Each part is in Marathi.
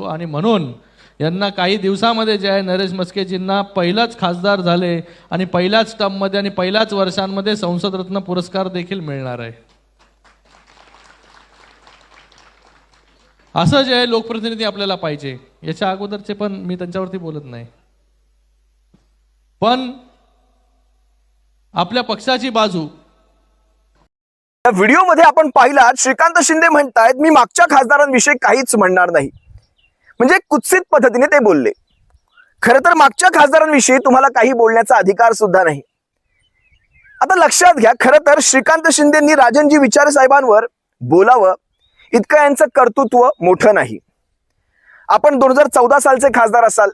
हो, आणि म्हणून यांना काही दिवसामध्ये जे आहे नरेश मस्केजींना पहिलाच खासदार झाले आणि पहिल्याच टर्ममध्ये आणि पहिल्याच वर्षांमध्ये संसद रत्न पुरस्कार देखील मिळणार आहे. असं जे आहे लोकप्रतिनिधी आपल्याला पाहिजे याच्या अगोदरचे पण मी त्यांच्यावरती बोलत नाही. पण आपल्या पक्षाची बाजू. या व्हिडिओमध्ये आपण पाहिलात श्रीकांत शिंदे म्हणतायत मी मागच्या खासदारांविषयी काहीच म्हणणार नाही. म्हणजे कुत्सित पद्धतीने ते बोलले. खरं तर मागच्या खासदारांविषयी तुम्हाला काही बोलण्याचा अधिकार सुद्धा नाही. आता लक्षात घ्या खरं तर श्रीकांत शिंदेंनी राजनजी विचार साहेबांवर बोलावं इतकं यांचं कर्तृत्व मोठं नाही. आपण दोन हजार चौदा सालचे खासदार असाल.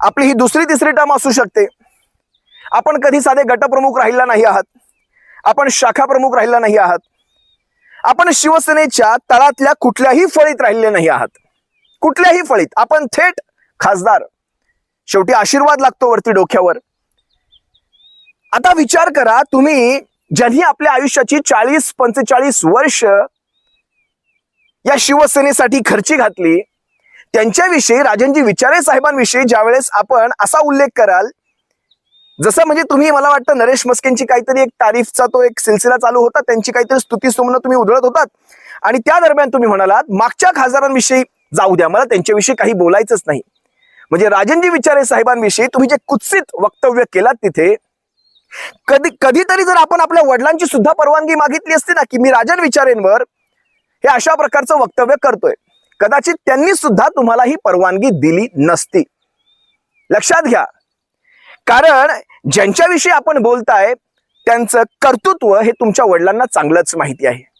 आपली ही दुसरी तिसरी टर्म असू शकते. आपण कधी साधे गटप्रमुख राहिला नाही आहात. आपण शाखा प्रमुख राहिला नाही आहात. आपण शिवसेनेच्या तळातल्या कुठल्याही फळीत राहिले नाही आहात. कुठल्याही फळीत आपण थेट खासदार. शेवटी आशीर्वाद लागतो वरती डोक्यावर. आता विचार करा तुम्ही ज्यांनी आपल्या आयुष्याची चाळीस पंचेचाळीस वर्ष या शिवसेनेसाठी खर्ची घातली त्यांच्याविषयी राजनजी विचारे साहेबांविषयी ज्यावेळेस आपण असा उल्लेख कराल जसं म्हणजे तुम्ही मला वाटतं नरेश मस्केंची काहीतरी एक तारीफचा तो एक सिलसिला चालू होता त्यांची काहीतरी स्तुती सुमनं तुम्ही उधळत होतात. आणि त्या दरम्यान तुम्ही म्हणालात मागच्या खासदारांविषयी जाऊ द्या मला त्यांच्याविषयी काही बोलायचंच नाही. म्हणजे राजनजी विचारे साहेबांविषयी तुम्ही जे कुत्सित वक्तव्य केलात तिथे कधी कधीतरी जर आपण आपल्या वडिलांची सुद्धा परवानगी मागितली असती ना की मी राजन विचारेंवर हे अशा प्रकारचं वक्तव्य करतोय कदाचित त्यांनी सुद्धा तुम्हाला ही परवानगी दिली नसती. लक्षात घ्या. कारण ज्यांच्याविषयी आपण बोलताय त्यांचं कर्तृत्व हे तुमच्या वडिलांना चांगलंच माहिती आहे.